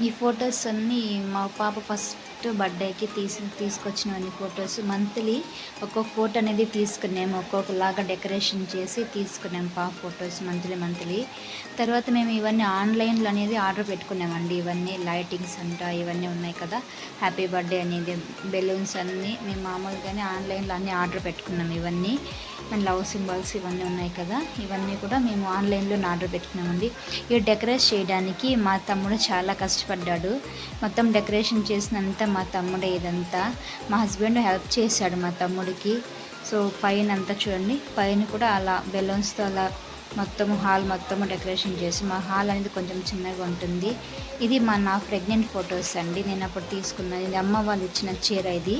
ఈ ఫొటోస్ అన్నీ మా పాప ఫస్ట్ బర్త్డేకి తీసి తీసుకొచ్చినవన్నీ ఫొటోస్ మంత్లీ ఒక్కొక్క ఫోటో అనేది తీసుకున్నాము. ఒక్కొక్కలాగా డెకరేషన్ చేసి తీసుకున్నాం పా ఫొటోస్ మంత్లీ మంత్లీ. తర్వాత మేము ఇవన్నీ ఆన్లైన్లో అనేది ఆర్డర్ పెట్టుకున్నామండి. ఇవన్నీ లైటింగ్స్ అంట ఇవన్నీ ఉన్నాయి కదా. హ్యాపీ బర్త్డే అనేది బెలూన్స్ అన్నీ మేము మామూలుగానే ఆన్లైన్లో అన్నీ ఆర్డర్ పెట్టుకున్నాం ఇవన్నీ. మన లవ్ సింబల్స్ ఇవన్నీ ఉన్నాయి కదా. ఇవన్నీ కూడా మేము ఆన్లైన్లో ఆర్డర్ పెట్టుకున్నామండి. ఇవి డెకరేట్ చేయడానికి మా తమ్ముడు చాలా కష్టపడ్డాడు. మొత్తం డెకరేషన్ చేసినంత మా తమ్ముడే ఇదంతా. మా హస్బెండ్ హెల్ప్ చేశాడు మా తమ్ముడికి. సో పైన అంతా చూడండి. పైన కూడా అలా బెలూన్స్తో అలా మొత్తం హాల్ మొత్తం డెకరేషన్ చేసి మా హాల్ అనేది కొంచెం చిన్నగా ఉంటుంది. ఇది మా నా ప్రెగ్నెంట్ ఫొటోస్ అండి. నేను అప్పుడు తీసుకున్నాను ఇది అమ్మ వాళ్ళు ఇచ్చిన చీర ఇది.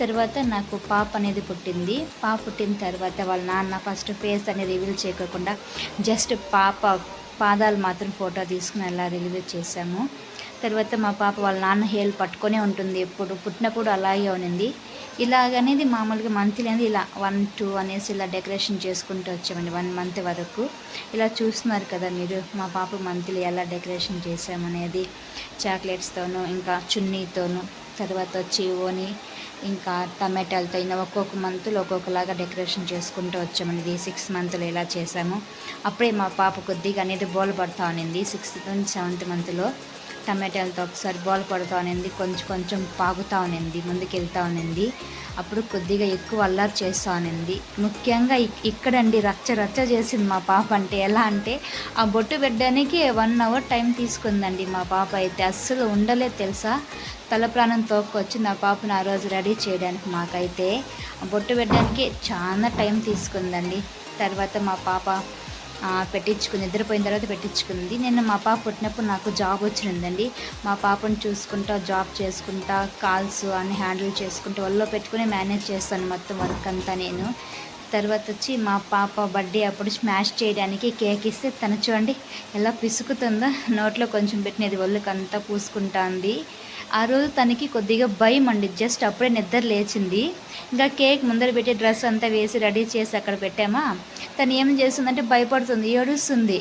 తర్వాత నాకు పాప అనేది పుట్టింది. పాప పుట్టిన తర్వాత వాళ్ళ నాన్న ఫస్ట్ ఫేస్ అనేది రివీల్ చేయకుండా జస్ట్ పాప పాదాలు మాత్రం ఫోటో తీసుకుని అలా రిలీవ్ చేశాము. తర్వాత మా పాప వాళ్ళ నాన్న హేల్ పట్టుకొనే ఉంటుంది ఎప్పుడు. పుట్టినప్పుడు అలాగే ఉన్నింది. ఇలాగనేది మామూలుగా మంత్లీ అనేది ఇలా వన్ టూ అనేసి ఇలా డెకరేషన్ చేసుకుంటూ వచ్చామండి వన్ మంత్ వరకు. ఇలా చూస్తున్నారు కదా మీరు మా పాప మంత్లీ ఎలా డెకరేషన్ చేసామనేది చాక్లెట్స్తోనూ ఇంకా చున్నీతోనూ తర్వాత వచ్చి ఓని ఇంకా టమాటాలతో అయినా ఒక్కొక్క మంత్లో ఒక్కొక్కలాగా డెకరేషన్ చేసుకుంటూ వచ్చామండి. ఇది సిక్స్ మంత్లో ఇలా చేసాము అప్పుడే మా పాప కొద్దిగా అనేది బోల్ పడతా ఉన్నింది సిక్స్త్ నుంచి సెవెంత్ మంత్లో టమాటాలతో ఒకసారి బోల్ పడుతూ ఉన్నింది కొంచెం కొంచెం పాగుతూ ఉన్నింది ముందుకెళ్తూ ఉన్నింది అప్పుడు కొద్దిగా ఎక్కువ అల్లరి చేస్తూ ఉన్నింది ముఖ్యంగా ఇక్కడండి రచ్చ రచ్చ చేసింది మా పాప అంటే ఎలా అంటే ఆ బొట్టు పెట్టడానికి వన్ అవర్ టైం తీసుకుందండి మా పాప అయితే. అస్సలు ఉండలేదు తెలుసా? తల ప్రాణం తోక్కొచ్చి నా పాపను ఆ రోజు రెడీ చేయడానికి మాకైతే ఆ బొట్టు పెట్టడానికి చాలా టైం తీసుకుందండి. తర్వాత మా పాప పెట్టించుకుంది. నిద్రపోయిన తర్వాత పెట్టించుకుంది. నేను మా పాప పుట్టినప్పుడు నాకు జాబ్ వచ్చిందండి. మా పాపను చూసుకుంటా జాబ్ చేసుకుంటా కాల్స్ అన్ని హ్యాండిల్ చేసుకుంటూ ఒళ్ళో పెట్టుకుని మేనేజ్ చేస్తాను మొత్తం వర్క్ అంతా నేను. తర్వాత వచ్చి మా పాప బర్త్డే అప్పుడు స్మాష్ చేయడానికి కేక్ ఇస్తే తను చూడండి ఎలా పిసుకుతుందో నోట్లో కొంచెం పెట్టినది ఒళ్ళకంతా పూసుకుంటుంది. ఆ రోజు తనకి కొద్దిగా భయం అండి. జస్ట్ అప్పుడే నిద్ర లేచింది. ఇంకా కేక్ ముందర పెట్టి డ్రెస్ అంతా వేసి రెడీ చేసి అక్కడ పెట్టామా? తను ఏం చేస్తుందంటే భయపడుతుంది ఏడుస్తుంది.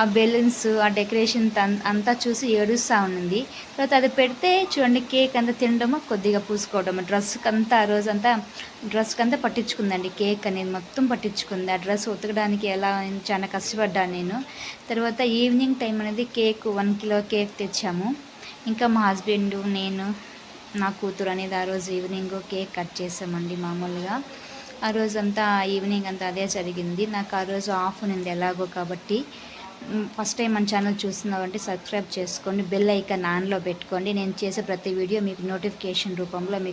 ఆ బెలూన్స్ ఆ డెకరేషన్ అంతా చూసి ఏడుస్తూ ఉన్నింది. తర్వాత అది పెడితే చూడండి కేక్ అంతా తినడము కొద్దిగా పూసుకోవడము. డ్రెస్కి అంతా ఆ రోజు అంతా డ్రెస్కి అంతా పట్టించుకుందండి. కేక్ అనేది మొత్తం పట్టించుకుంది. ఆ డ్రెస్ ఉతకడానికి ఎలా చాలా కష్టపడ్డాను నేను. తర్వాత ఈవినింగ్ టైం అనేది కేక్ వన్ కిలో కేక్ తెచ్చాము. ఇంకా మా హస్బెండ్ నేను నా కూతురు అనేది ఆ రోజు ఈవినింగ్ కేక్ కట్ చేసామండి మామూలుగా. ఆ రోజు అంతా ఈవినింగ్ అంతా అదే జరిగింది. నాకు ఆ రోజు ఆఫ్ ఉంది ఎలాగో కాబట్టి. ఫస్ట్ టైం మన ఛానల్ చూస్తున్నామంటే సబ్స్క్రైబ్ చేసుకోండి బెల్ ఐకాన్ ఆన్లో పెట్టుకోండి. నేను చేసే ప్రతి వీడియో మీకు నోటిఫికేషన్ రూపంలో మీకు